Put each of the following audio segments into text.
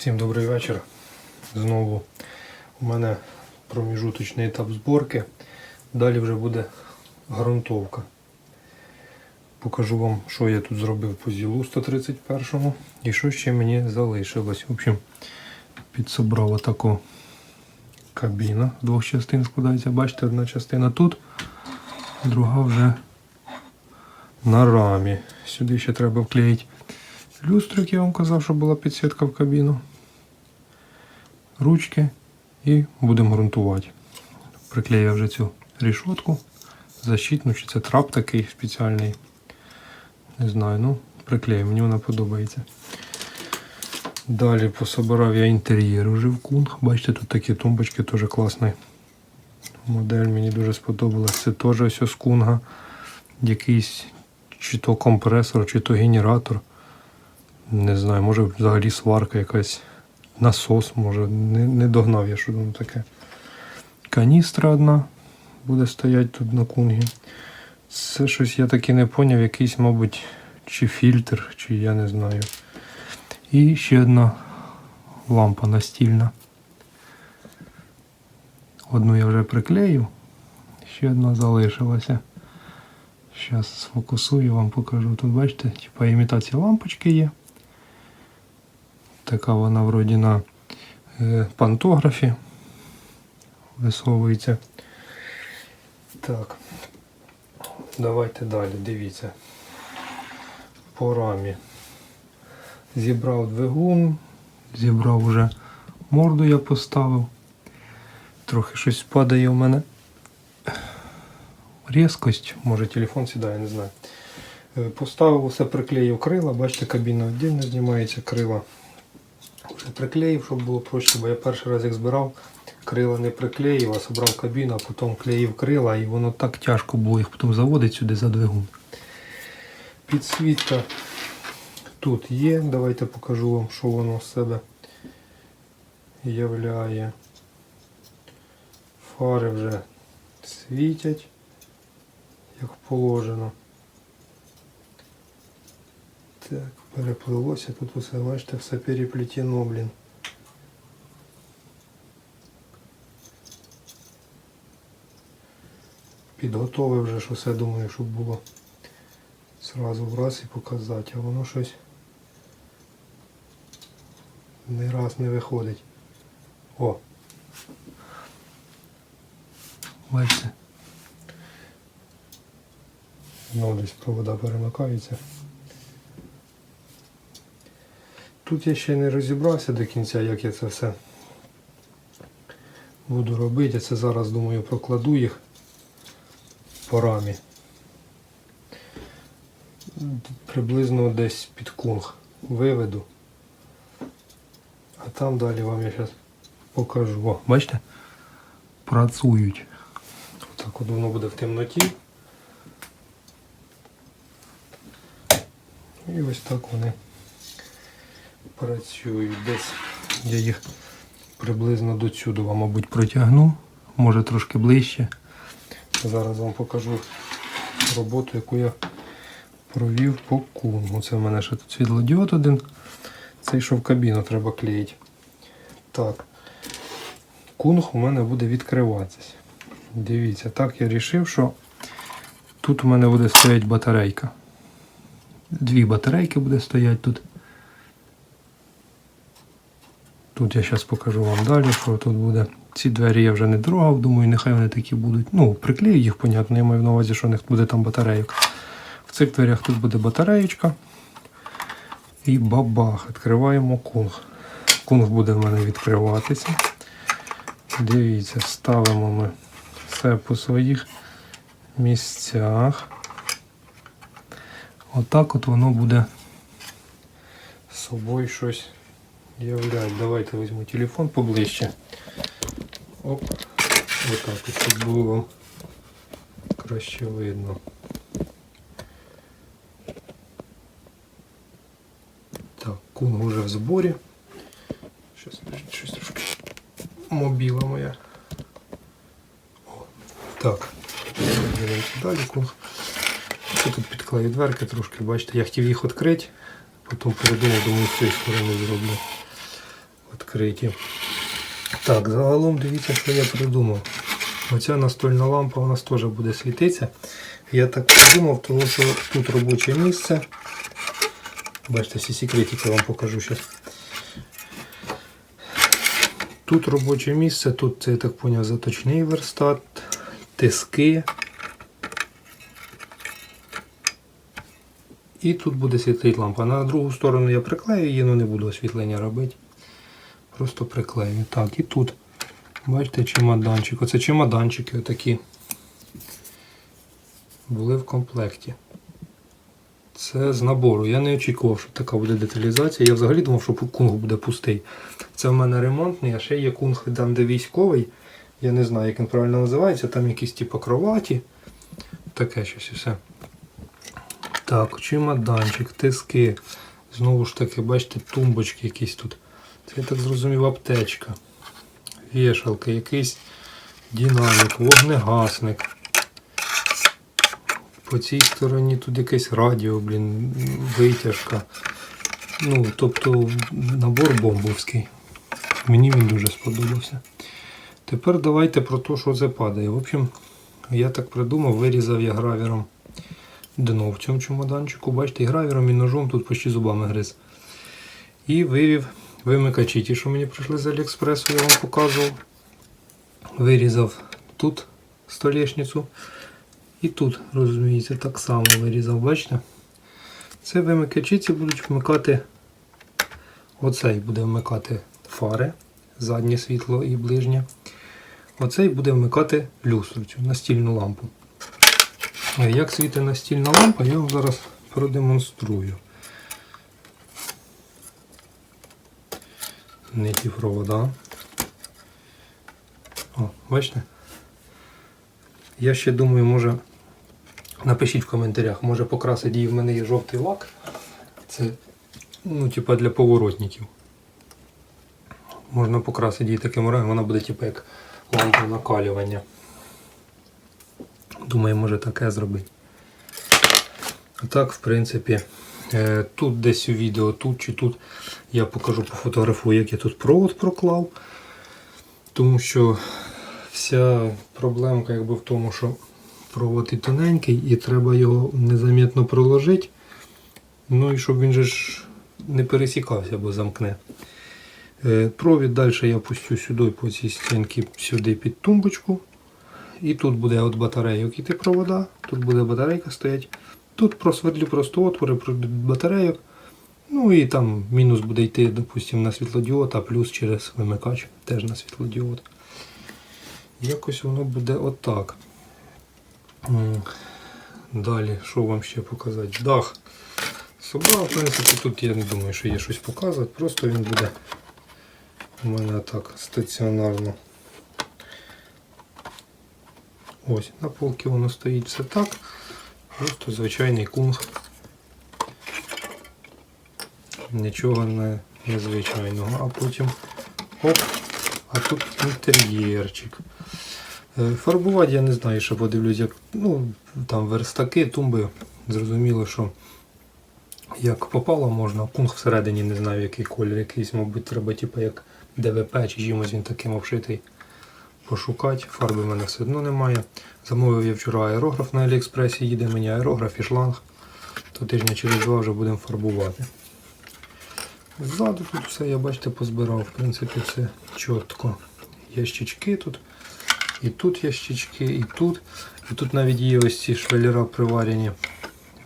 Всім добрий вечір. Знову у мене проміжуточний етап зборки. Далі вже буде ґрунтовка. Покажу вам, що я тут зробив по зілу 131 і що ще мені залишилось. В общем, підсобрав отаку кабіна двох частин складається. Бачите, одна частина тут, друга вже на рамі. Сюди ще треба вклеїти люстрик, я вам казав, що була підсвітка в кабіну. Ручки і будемо ґрунтувати. Приклею вже цю рішотку. Защитну, чи це трап такий спеціальний. Не знаю, ну приклею, мені вона подобається. Далі пособирав я інтер'єр уже в кунг. Бачите, тут такі тумбочки теж класний. Модель мені дуже сподобалась. Це теж ось з кунга. Якийсь чи то компресор, чи то генератор. Не знаю, може взагалі сварка якась. Насос, може, не, не догнав я, що воно таке. Каністра одна буде стояти тут на кунгі. Це щось я таки не поняв, якийсь, мабуть, чи фільтр, чи я не знаю. І ще одна лампа настільна. Одну я вже приклеїв, ще одна залишилася. Зараз сфокусую, вам покажу. Тут бачите, типа імітація лампочки є. Така вона вроді на е, пантографі висовується. Так. Давайте далі, дивіться. По рамі. Зібрав двигун, зібрав вже морду я поставив. Трохи щось падає у мене. Різкость, може телефон сідає, не знаю. Е, Поставив усе, приклеїв крила, бачите, кабіна віддільно знімається крила. Приклеїв, щоб було проще, бо я перший раз як збирав, крила не приклеїв, а собрав кабіну, а потім клеїв крила і воно так тяжко було їх потім заводити сюди за двигун. Підсвітка тут є. Давайте покажу вам, що воно з себе являє. Фари вже світять, як положено. Так, переплилося, тут усе, бачите, все переплетено, блін. Підготовив вже ж усе, думаю, щоб було зразу в раз і показати, а воно щось не раз не виходить. О! Бачите? Знову десь провода перемикаються. Тут я ще не розібрався до кінця, як я це все буду робити. Я це зараз, думаю, прокладу їх по рамі. Приблизно десь під кунг виведу. А там далі вам я зараз покажу. О, бачите? Працюють. Отак от воно буде в темноті. І ось так вони працюють. Десь я їх приблизно до сюди мабуть, протягну, може трошки ближче. Зараз вам покажу роботу, яку я провів по кунгу. Це в мене ще тут світлодіод один. Цей що в кабіну треба клеїти. Так. Кунг у мене буде відкриватися. Дивіться, так я вирішив, що тут у мене буде стояти батарейка. Дві батарейки буде стояти тут. Тут я зараз покажу вам далі, що тут буде. Ці двері я вже не трогав, думаю, нехай вони такі будуть. Ну, приклею їх, понятно, я маю на увазі, що у них буде там батарейок. В цих дверях тут буде батареєчка. І бабах. Відкриваємо кунг. Кунг буде в мене відкриватися. Дивіться, ставимо ми все по своїх місцях. Отак от воно буде з собою щось являти. Давайте візьму телефон поближче. Оп. Отак от щоб було вам краще видно. Так, кунг уже в зборі. Щось щось трошки мобіла моя. О, так. Далі кунг. Тут підклею дверки трошки, бачите, я хотів їх відкрити, потім передумав, думаю, з цієї сторони зроблю. Відкриті. Так, загалом дивіться, що я придумав. Оця настольна лампа у нас теж буде світитися. Я так придумав, тому що тут робоче місце. Бачите, всі секретики вам покажу зараз. Тут робоче місце, тут я так поняв, заточний верстат, тиски. І тут буде світлити лампа. На другу сторону я приклею її, але не буду освітлення робити. Просто приклею. Так, і тут. Бачите, чемоданчик. Оце чемоданчики отакі. Були в комплекті. Це з набору. Я не очікував, що така буде деталізація. Я взагалі думав, що кунг буде пустий. Це в мене ремонтний, а ще є кунг там, де військовий. Я не знаю, як він правильно називається. Там якісь типу кроваті. Таке щось і все. Так, чемоданчик, тиски. Знову ж таки, бачите, тумбочки якісь тут. Це я так зрозумів, аптечка. Вішалка, якийсь динамік, вогнегасник. По цій стороні тут якесь радіо, блін, витяжка. Ну, тобто набор бомбовський. Мені він дуже сподобався. Тепер давайте про те, що це падає. В общем, я так придумав, вирізав я гравіром дно в цьому чемоданчику. Бачите, і гравіром і ножом тут почти зубами гриз. І вивів вимикачі, ті, що мені прийшли з Аліекспресу, я вам показував. Вирізав тут столешницю. І тут, розумієте, так само вирізав, бачите? Це вимикачі ці будуть вмикати. Оцей буде вмикати фари, заднє світло і ближнє. Оцей буде вмикати люстру, цю настільну лампу. Як світить настільна лампа, я вам зараз продемонструю. Не ті провода. О, бачите? Я ще думаю, може. Напишіть в коментарях, може покрасити її в мене є жовтий лак. Це ну, типа для поворотників. Можна покрасити її таким рогом, вона буде типу як лампа накалювання. Думаю, може таке зробити. А так, в принципі, тут десь у відео, тут чи тут я покажу пофотографую, як я тут провод проклав. Тому що вся проблемка якби в тому, що провод і тоненький, і треба його незамітно проложити. Ну і щоб він же ж не пересікався, бо замкне. Е, Провід далі я пустю сюди по цій стінці сюди під тумбочку. І тут буде от батарейок іти провода, тут буде батарейка стоять. Тут просвердлю просто отвори батарейок. Ну і там мінус буде йти, допустимо, на світлодіод, а плюс через вимикач теж на світлодіод. Якось воно буде отак. Далі, що вам ще показати? Дах. Собрав, в принципі, тут я не думаю, що є щось показувати, просто він буде у мене так стаціонарно. Ось, на полці воно стоїть все так. Просто звичайний кунг. Нічого не, незвичайного. А потім оп, а тут інтер'єрчик. Е, Фарбувати я не знаю, що подивлюсь, як ну, там верстаки, тумби. Зрозуміло, що як попало можна, кунг всередині не знаю який колір, якийсь, мабуть, треба типу як ДВП чи чимось він таким обшитий пошукати. Фарби в мене все одно немає. Замовив я вчора аерограф на Аліекспресі, їде мені аерограф і шланг. То тижня через два вже будемо фарбувати. Ззаду тут все, я бачите, позбирав, в принципі, все чітко. Ящички тут. І тут ящички, і тут. І тут навіть є ось ці швеллера приварені.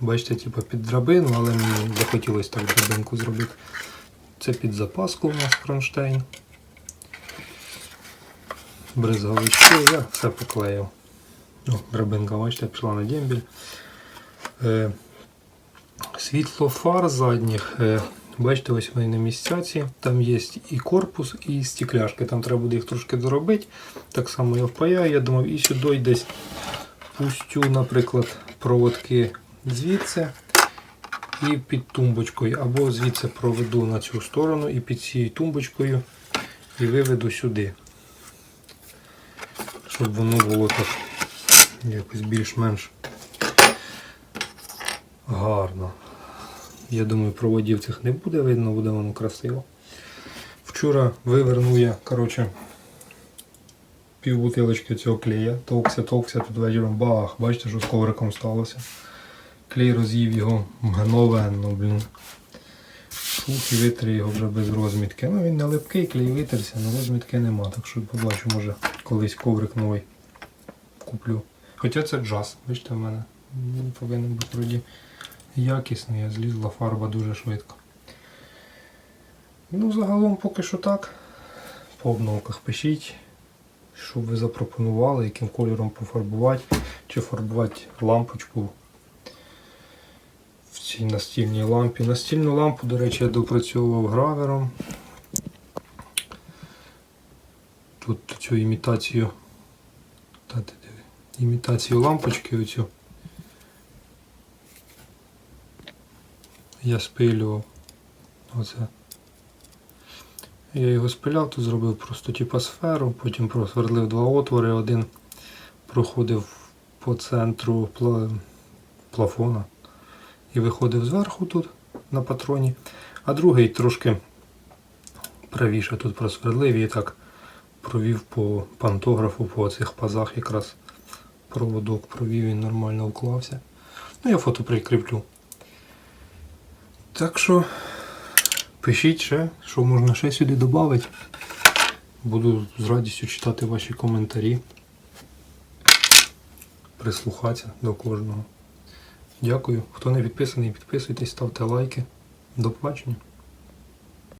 Бачите, типу під драбину, але мені захотілося так драбинку зробити. Це під запаску у нас кронштейн. Бризговички, я все поклеїв. О, драбинка, бачите, пішла на дембіль. Е, світло фар задніх. Е, бачите, ось вони на місцяці. Там є і корпус, і стекляшки. Там треба буде їх трошки доробити. Так само я впаяю, я думав, і сюди десь пустю, наприклад, проводки звідси і під тумбочкою. Або звідси проведу на цю сторону і під цією тумбочкою і виведу сюди. Щоб воно було так якось більш-менш гарно. Я думаю, проводів цих не буде видно, буде воно красиво. Вчора вивернув я, коротше, пів бутилочки цього клея. Товкся, товкся, тут вечором бах, бачите, що з ковриком сталося. Клей роз'їв його мгновенно, блін. Шух і витер його вже без розмітки. Ну він не липкий, клей витерся, але розмітки нема. Так що побачу, може колись коврик новий куплю. Хоча це джаз, бачите в мене. Він повинен бути вроді якісний, а злізла фарба дуже швидко. Ну, загалом поки що так. По обновках пишіть, що ви запропонували, яким кольором пофарбувати, чи фарбувати лампочку в цій настільній лампі. Настільну лампу, до речі, я допрацьовував гравером. Тут цю імітацію. Імітацію лампочки оцю. Я спилював. Оце. Я його спиляв, тут зробив просто типа сферу, потім просверлив два отвори, один проходив по центру пла- плафона і виходив зверху тут на патроні, а другий трошки правіше тут просверлив і так провів по пантографу, по цих пазах якраз проводок провів, він нормально уклався. Ну, я фото прикріплю. Так що пишіть ще, що можна ще сюди додати. Буду з радістю читати ваші коментарі. Прислухатися до кожного. Дякую. Хто не підписаний, підписуйтесь, ставте лайки. До побачення.